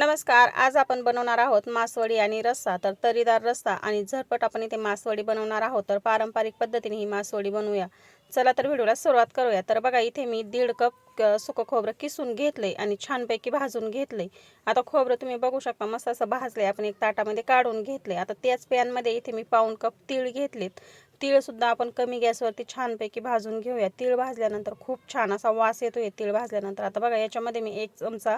नमस्कार आज आपण बनवणार आहोत मासवडी आणि रस्सा. तर तरीदार रस्सा आणि झटपट आपण इथे मासवडी बनवणार आहोत. तर पारंपरिक पद्धतीने ही मासवडी बनवूया. चला तर व्हिडिओला सुरुवात करूया. तर बघा इथे मी दीड कप सुकं खोबरं किसून घेतले आणि छानपैकी भाजून घेतले आता खोबरं तुम्ही बघू शकता मस्त असं भाजले आपण एक ताटामध्ये काढून घेतले आता त्याच पॅनमध्ये इथे मी पाऊन कप तीळ घेतलेत. तीळसुद्धा आपण कमी गॅसवरती छानपैकी भाजून घेऊया. तीळ भाजल्यानंतर खूप छान असा वास येतोय तीळ भाजल्यानंतर. आता बघा याच्यामध्ये मी एक चमचा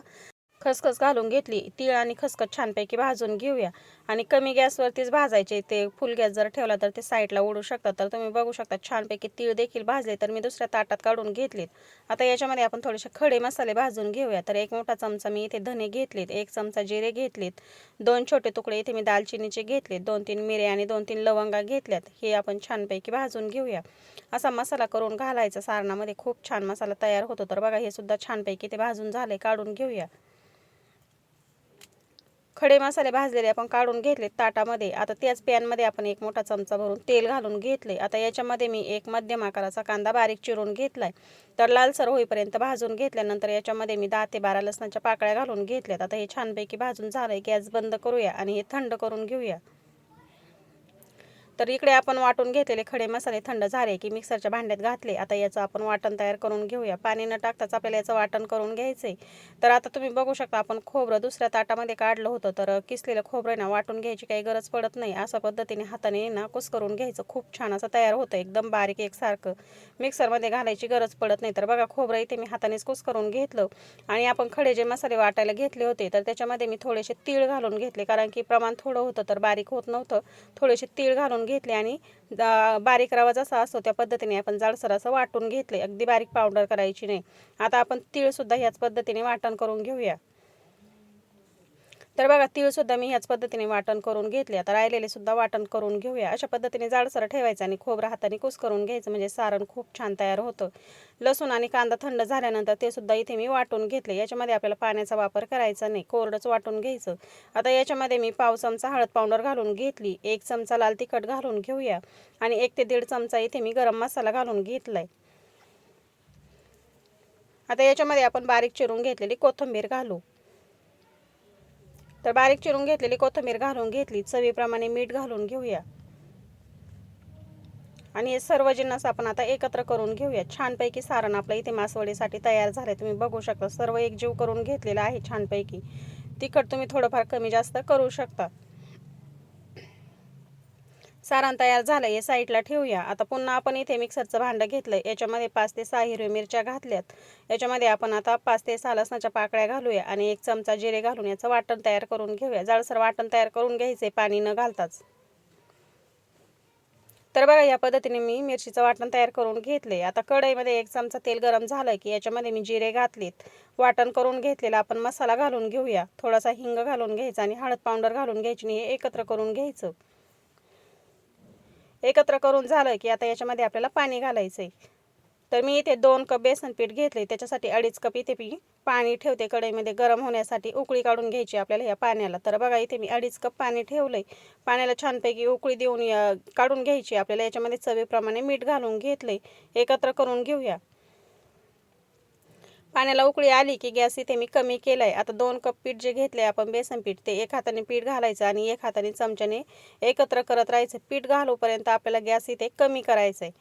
खसखस घालून घेतली. तीळ आणि खसखस छानपैकी भाजून घेऊया. आणि कमी गॅसवरतीच भाजायचे. ते फुल गॅस जर ठेवला तर ते साईडला ओढू शकतात. तर तुम्ही बघू शकता छानपैकी तीळ देखील भाजले तर मी दुसऱ्या ताटात काढून घेतलेत. आता याच्यामध्ये आपण थोडेसे खडे मसाले भाजून घेऊया. तर एक मोठा चमचा मी इथे धने घेतलेत. एक चमचा जिरे घेतलेत. दोन छोटे तुकडे इथे मी दालचिनीचे घेतलेत. दोन तीन मिरे आणि दोन तीन लवंगा घेतल्यात. हे आपण छानपैकी भाजून घेऊया. असा मसाला करून घालायचा. सारणामध्ये खूप छान मसाला तयार होतो. तर बघा हे सुद्धा छानपैकी ते भाजून झाले. काढून घेऊया. खडे मसाले भाजलेले आपण काढून घेतले ताटामध्ये. आता त्याच पॅनमध्ये आपण एक मोठा चमचा भरून तेल घालून घेतले. आता याच्यामध्ये मी एक मध्यम आकाराचा कांदा बारीक चिरून घेतलाय. तर लालसर होईपर्यंत भाजून घेतल्यानंतर याच्यामध्ये मी दहा ते बारा लसणाच्या पाकळ्या घालून घेतल्यात. आता हे छानपैकी भाजून झालंय. गॅस बंद करूया आणि हे थंड करून घेऊया. तर इकडे आपण वाटून घेतलेले खडे मसाले थंड झाले की मिक्सरच्या भांड्यात घातले. आता याचं आपण वाटण तयार करून घेऊया. पाणी न टाकताच आपल्याला याचं वाटण करून घ्यायचंय. तर आता तुम्ही बघू शकता आपण खोबरं दुसऱ्या ताटामध्ये काढलं होतं. तर किसलेलं खोबरं ना वाटून घ्यायची काही गरज पडत नाही. अशा पद्धतीने हाताने ना कुस करून घ्यायचं. खूप छान असं तयार होतं. एकदम बारीक एकसारखं मिक्सरमध्ये घालायची गरज पडत नाही. तर बघा खोबरं इथे मी हातानेच कुस करून घेतलं. आणि आपण खडे जे मसाले वाटायला घेतले होते तर त्याच्यामध्ये मी थोडेसे तीळ घालून घेतले. कारण की प्रमाण थोडं होतं तर बारीक होत नव्हतं. थोडेसे तीळ घालून घेतले आणि बारीक रवा जसा असतो त्या पद्धतीने आपण जाडसर असं वाटून घेतले. अगदी बारीक पावडर करायची नाही. आता आपण तीळसुद्धा ह्याच पद्धतीने वाटण करून घेऊया. तर बघा तीळसुद्धा मी ह्याच पद्धतीने वाटण करून घेतले. आता राहिलेले सुद्धा वाटण करून घेऊया. अशा पद्धतीने जाडसर ठेवायचं आणि खोबरं हाताने कुस करून घ्यायचं. म्हणजे सारण खूप छान तयार होतं. लसूण आणि कांदा थंड झाल्यानंतर ते सुद्धा इथे मी वाटून घेतले. याच्यामध्ये आपल्याला पाण्याचा वापर करायचा नाही. कोरडंच वाटून घ्यायचं. आता याच्यामध्ये मी पाव चमचा हळद पावडर घालून घेतली. एक चमचा लाल तिखट घालून घेऊया. आणि एक ते दीड चमचा इथे मी गरम मसाला घालून घेतलाय. आता याच्यामध्ये आपण बारीक चिरून घेतलेली कोथिंबीर घालू. तर बारीक चिरून घेतलेली कोथिंबीर घालून घेतली. चवीप्रमाणे मीठ घालून घेऊया. आणि हे सर्व जिन्नस आपण आता एकत्र करून घेऊया. छानपैकी सारण आपलं इथे मासवडीसाठी तयार झालंय. तुम्ही बघू शकता सर्व एकजीव करून घेतलेलं आहे छानपैकी. तिखट तुम्ही थोडंफार कमी जास्त करू शकता. सारण तयार झालं हे साईडला ठेवूया. आता पुन्हा आपण इथे मिक्सरचं भांडं घेतलं याच्यामध्ये पाच ते सहा हिरव्या मिरच्या घातल्यात. याच्यामध्ये आपण आता पाच ते सहा लसणाच्या पाकळ्या घालूया आणि एक चमचा जिरे घालून याचं वाटण तयार करून घेऊया. जाळसर वाटण तयार करून घ्यायचे पाणी न घालताच. तर बघा या पद्धतीने मी मिरचीचं वाटण तयार करून घेतले आता कढईमध्ये एक चमचा तेल गरम झालं की याच्यामध्ये मी जिरे घातलेत. वाटण करून घेतलेला आपण मसाला घालून घेऊया. थोडासा हिंग घालून घ्यायचा आणि हळद पावडर घालून घ्यायची आणि हे एकत्र करून घ्यायचं. एकत्र करून झालं की आता याच्यामध्ये आपल्याला पाणी घालायचं आहे तर मी इथे दोन कप बेसन पीठ घेतले त्याच्यासाठी अडीच कप इथे मी पाणी ठेवते. कढईमध्ये गरम होण्यासाठी उकळी काढून घ्यायची आपल्याला या पाण्याला. तर बघा इथे मी अडीच कप पाणी ठेवलंय. पाण्याला छानपैकी उकळी देऊन या- काढून घ्यायची. आपल्याला याच्यामध्ये चवीप्रमाणे मीठ घालून घेतले एकत्र करून घेऊया. पाण्याला उकळी आली की गॅस इथे मी कमी केलाय. आता दोन कप पीठ जे घेतले आपण बेसन पीठ ते एक हाताने पीठ घालायचं आणि एक हाताने चमच्याने एकत्र करत राहायचं. पीठ घालूपर्यंत आपल्याला गॅस इथे कमी करायचं आहे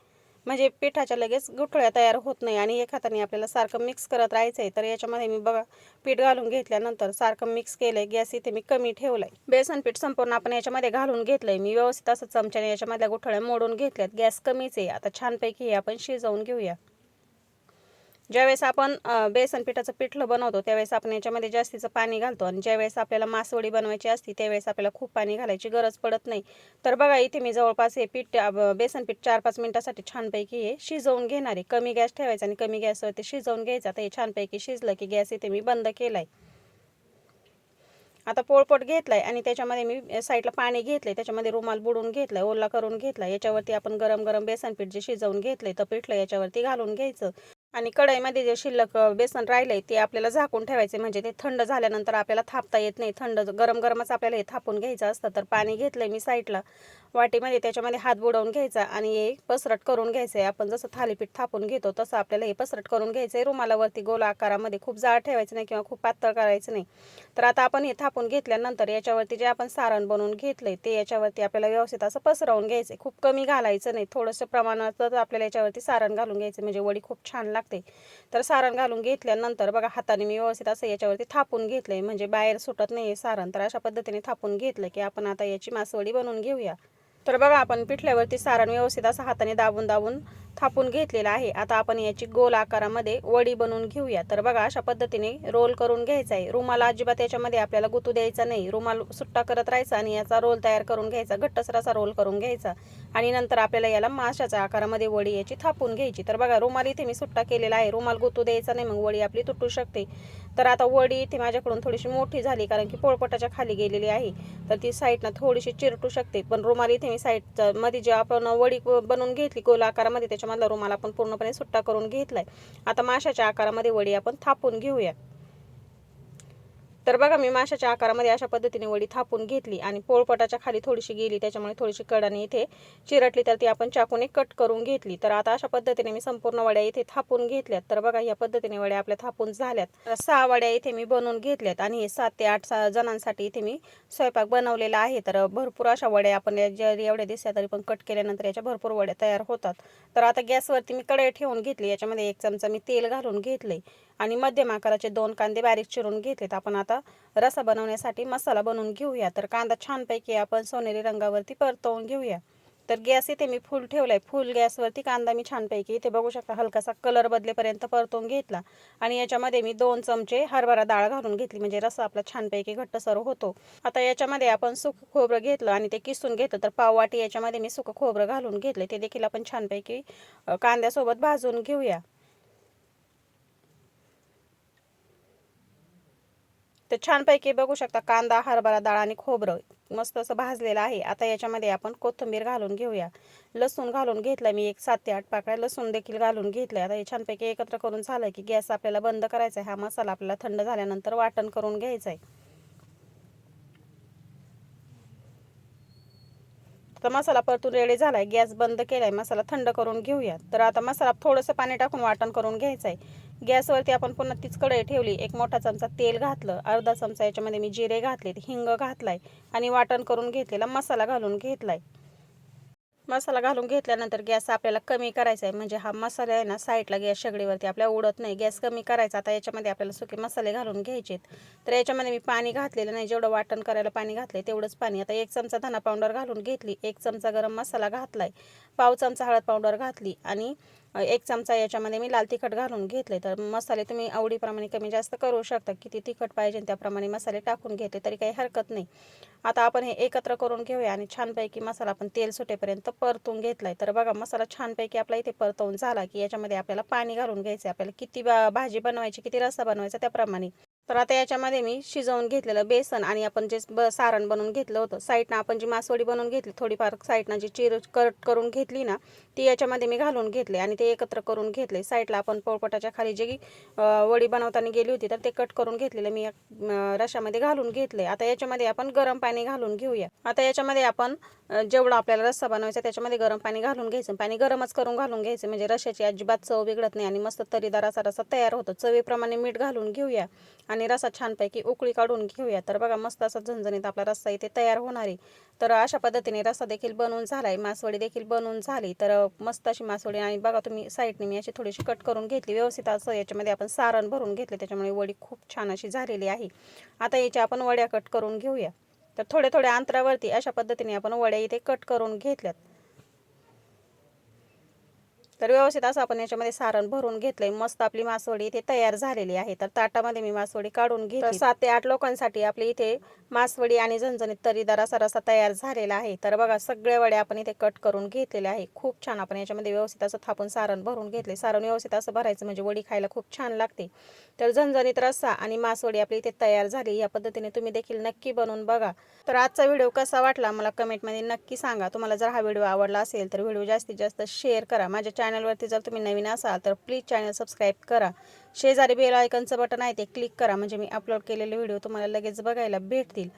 म्हणजे पिठाच्या लगेच गुठळ्या तयार होत नाही आणि एक हाताने आपल्याला सारखं मिक्स करत राहायचं आहे तर याच्यामध्ये मी बघा पीठ घालून घेतल्यानंतर सारखं मिक्स केलंय. गॅस इथे मी कमी ठेवलाय. बेसन पीठ संपूर्ण आपण याच्यामध्ये घालून घेतलंय. मी व्यवस्थित असं चमच्याने याच्यामधल्या गुठळ्या मोडून घेतल्यात. गॅस कमीच आहे. आता छानपैकी हे आपण शिजवून घेऊया. ज्यावेळेस आपण बेसन पिठाचं पिठलं बनवतो त्यावेळेस आपण याच्यामध्ये जास्तीचं पाणी घालतो. आणि ज्यावेळेस आपल्याला मासवडी बनवायची असते त्यावेळेस आपल्याला खूप पाणी घालायची गरज पडत नाही. तर बघा इथे मी जवळपास हे पीठ बेसन पीठ चार पाच मिनिटासाठी छानपैकी हे शिजवून घेणार आहे. कमी गॅस ठेवायचा आणि कमी गॅसवरती शिजवून घ्यायचं. आता हे छानपैकी शिजलं की गॅस इथे मी बंद केलाय. आता पोळपोट घेतलाय आणि त्याच्यामध्ये मी साईडला पाणी घेतलंय. त्याच्यामध्ये रुमाल बुडून घेतलाय ओला करून घेतलाय. याच्यावरती आपण गरम गरम बेसन पीठ जे शिजवून घेतलंय तर पिठलं याच्यावरती घालून घ्यायचं. आणि कढईमध्ये जे शिल्लक बेसन बेसन राहिलंय ते आपल्याला झाकून ठेवायचे. म्हणजे ते थंड झाल्यानंतर आपल्याला थापता येत नाही. थंड गरम गरमच आपल्याला हे थापून घ्यायचं असतं. तर पाणी घेतलंय मी साईडला. वाटीमध्ये त्याच्यामध्ये हात बुडवून घ्यायचा आणि हे पसरट करून घ्यायचं आहे आपण जसं थालीपीठ थापून घेतो तसं आपल्याला हे पसरट करून घ्यायचं आहे रुमालावरती गोल आकारामध्ये खूप जाड ठेवायचं नाही किंवा खूप पातळ करायचं नाही. तर आता आपण हे थापून घेतल्यानंतर याच्यावरती जे आपण सारण बनवून घेतलंय ते याच्यावरती आपल्याला व्यवस्थित असं पसरवून घ्यायचं खूप कमी घालायचं नाही. थोडंसं प्रमाणातच आपल्याला याच्यावरती सारण घालून घ्यायचं म्हणजे वडी खूप छान लागते तर सारण घालून घेतल्यानंतर बघा हाताने मी व्यवस्थित असं याच्यावरती थापून घेतलंय. म्हणजे बाहेर सुटत नाही सारण तर अशा पद्धतीने थापून घेतलं की आपण आता याची मासवडी बनवून घेऊया. तर बघा आपण पिठल्यावरती सारण व्यवस्थित असं हाताने दाबून दाबून थापून घेतलेलं आहे. आता आपण याची गोल आकारामध्ये वडी बनवून घेऊया. तर बघा अशा पद्धतीने रोल करून घ्यायचा आहे. रुमाल अजिबात याच्यामध्ये आपल्याला गुतू द्यायचा नाही. रुमाल सुट्टा करत राहायचा आणि याचा रोल तयार करून घ्यायचा. घट्टसराचा रोल करून घ्यायचा. आणि नंतर आपल्याला याला माशाच्या आकारामध्ये वडी याची थापून घ्यायची. तर बघा रुमाल इथे मी सुट्टा केलेला आहे. रुमाल गुतू द्यायचा नाही मग वडी आपली तुटू शकते. तर आता वडी इथे माझ्याकडून थोडीशी मोठी झाली कारण की पोळपटाच्या खाली गेलेली आहे. तर ती साईडनं थोडीशी चिरटू शकते. पण रुमाल इथे मी साईडमध्ये जे आपण वडी बनवून घेतली गोल आकारामध्ये त्याच्यामधला रुमाल आपण पूर्णपणे सुट्टा करून घेतलाय. आता माशाच्या आकारामध्ये वडी आपण थापून घेऊया. तर बघा मी माशाच्या आकारामध्ये अशा पद्धतीने वडी थापून घेतली आणि पोळपटाच्या खाली थोडीशी गेली त्याच्यामुळे थोडीशी कडाने इथे चिरटली तर ती आपण चाकूने कट करून घेतली. तर आता अशा पद्धतीने मी संपूर्ण वड्या इथे थापून घेतल्यात. तर बघा या पद्धतीने वड्या आपल्या थापून झाल्यात. सहा वड्या इथे मी बनवून घेतल्यात आणि हे सात ते आठ सहा जणांसाठी इथे मी स्वयंपाक बनवलेला आहे. तर भरपूर अशा वड्या आपण या जरी एवढ्या दिसल्या तरी पण कट केल्यानंतर याच्या भरपूर वड्या तयार होतात. तर आता गॅसवरती मी कढई ठेवून घेतली. याच्यामध्ये एक चमचा मी तेल घालून घेतले आणि मध्यम आकाराचे दोन कांदे बारीक चिरून घेतलेत. आपण आता रसा बनवण्यासाठी मसाला बनवून घेऊया. तर कांदा छानपैकी आपण सोनेरी रंगावरती परतवून घेऊया. तर गॅस इथे मी फुल ठेवलाय. फुल गॅसवरती कांदा मी छानपैकी इथे बघू शकता हलकासा कलर बदलेपर्यंत परतवून घेतला. आणि याच्यामध्ये मी दोन चमचे हरभरा डाळ घालून घेतली. म्हणजे रसा आपला छानपैकी घट्टसर होतो. आता याच्यामध्ये आपण सुकं खोबरं घेतलं आणि ते किसून घेतलं. तर पाववाटी याच्यामध्ये मी सुकं खोबरं घालून घेतले ते देखील आपण छानपैकी कांद्यासोबत भाजून घेऊया. तर छानपैकी बघू शकता कांदा हरभरा डाळ आणि खोबरं मस्त असं भाजलेलं आहे. आता याच्यामध्ये आपण कोथिंबीर घालून घेऊया. लसूण घालून घेतला मी एक सात ते आठ पाकळ्या. लसूण देखील घालून घेतलं आता हे छानपैकी एकत्र करून झालं की गॅस आपल्याला बंद करायचा आहे हा मसाला आपल्याला थंड झाल्यानंतर वाटण करून घ्यायचा आहे तर मसाला परतून रेडी झाला आहे गॅस बंद केलाय. मसाला थंड करून घेऊया तर आता मसाला थोडंसं पाणी टाकून वाटण करून घ्यायचं आहे गॅसवरती आपण पुन्हा तीच कढई ठेवली. एक मोठा चमचा तेल घातलं. अर्धा चमचा याच्यामध्ये मी जिरे घातले हिंग घातलाय. आणि वाटण करून घेतलेला मसाला घालून घेतलाय. मसाला घालून घेतल्यानंतर गॅस आपल्याला कमी करायचा आहे. म्हणजे हा मसाला आहे ना साईडला गॅस शेगडीवरती आपल्याला उडत नाही. गॅस कमी करायचा. आता याच्यामध्ये आपल्याला सुके मसाले घालून घ्यायचे तर याच्यामध्ये मी पाणी घातलेलं नाही. जेवढं वाटण करायला पाणी घातले तेवढंच पाणी. आता एक चमचा धना पावडर घालून घेतली. एक चमचा गरम मसाला घातलाय. पाव चमचा हळद पावडर घातली. आणि एक चमचा याच्यामध्ये मी लाल तिखट घालून घेतले तर मसाले तुम्ही आवडीप्रमाणे कमी जास्त करू शकता. किती तिखट पाहिजे त्याप्रमाणे मसाले टाकून घेतले तरी काही हरकत नाही. आता आपण हे एकत्र करून घेऊया आणि छानपैकी मसाला आपण तेल सुटेपर्यंत परतून घेतलाय. तर बघा मसाला छानपैकी आपला इथे परतवून झाला की याच्यामध्ये आपल्याला पाणी घालून घ्यायचं आहे आपल्याला किती बा- भाजी बनवायची किती रस्सा बनवायचा त्याप्रमाणे. तर आता याच्यामध्ये मी शिजवून घेतलेलं बेसन आणि आपण जे ब सारण बनवून घेतलं होतं साईडनं आपण जी मासवडी बनवून घेतली थोडीफार साईडनं जी चिर कट करून घेतली ना ती याच्यामध्ये मी घालून घेतले आणि ते एकत्र करून घेतले. साईडला आपण पोळपटाच्या खाली जी वडी बनवताना गेली होती तर ते कट करून घेतलेलं मी रशामध्ये घालून घेतले. आता याच्यामध्ये आपण गरम पाणी घालून घेऊया. आता याच्यामध्ये आपण जेवढा आपल्याला रस्सा बनवायचा त्याच्यामध्ये गरम पाणी घालून घ्यायचं. पाणी गरमच करून घालून घ्यायचं म्हणजे रशाची अजिबात चव बिघडत नाही आणि मस्त तरीदार असा रस्सा तयार होतो. चवीप्रमाणे मीठ घालून घेऊया. आणि रसा छानपैकी उकळी काढून घेऊया. तर बघा मस्त असा झणझणीत आपला रस्सा इथे तयार होणार आहे. तर अशा पद्धतीने रस्सा देखील बनवून झालाय. मासवडी देखील बनवून झाली. तर मस्त अशी मासवडी आणि बघा तुम्ही साईडने मी अशी थोडीशी कट करून घेतली. व्यवस्थित असं याच्यामध्ये आपण सारण भरून घेतले. त्याच्यामुळे वडी खूप छान अशी झालेली आहे. आता याच्या आपण वड्या कट करून घेऊया. तर थोड्या थोड्या अंतरावरती अशा पद्धतीने आपण वड्या इथे कट करून घेतल्यात. तर व्यवस्थित असं आपण याच्यामध्ये सारण भरून घेतलंय. मस्त आपली मासवडी इथे तयार झालेली आहे. तर ताटामध्ये मी मासवडी काढून घेतली. सात ते आठ लोकांसाठी आपली इथे मासवडी आणि झणझणीत तरीदार असा रसा तयार झालेला आहे. तर बघा सगळ्या वड्या आपण इथे कट करून घेतलेल्या आहे. खूप छान आपण याच्यामध्ये व्यवस्थित असं थापून सारण भरून घेतले सारण व्यवस्थित असं भरायचं म्हणजे वडी खायला खूप छान लागते. तर झणझणीत रस्सा आणि मासवडी आपली इथे तयार झाली. या पद्धतीने तुम्ही देखील नक्की बनवून बघा. तर आजचा व्हिडिओ कसा वाटला मला कमेंटमध्ये नक्की सांगा. तुम्हाला जर हा व्हिडिओ आवडला असेल तर व्हिडिओ जास्तीत जास्त शेअर करा. माझ्या चॅनल चॅनलवरती जर तुम्ही नवीन असाल तर प्लीज चॅनल सबस्क्राईब करा. शेजारी बेल आयकनचं बटन आहे ते क्लिक करा. म्हणजे मी अपलोड केलेले व्हिडिओ तुम्हाला लगेच बघायला भेटतील.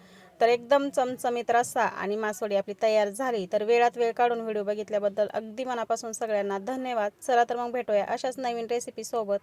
तर एकदम चमचमीत रस्सा आणि मासवडी आपली तयार झाली. तर वेळात वेळ काढून व्हिडिओ बघितल्याबद्दल अगदी मनापासून सगळ्यांना धन्यवाद. चला तर मग भेटूया अशाच नवीन रेसिपी सोबत.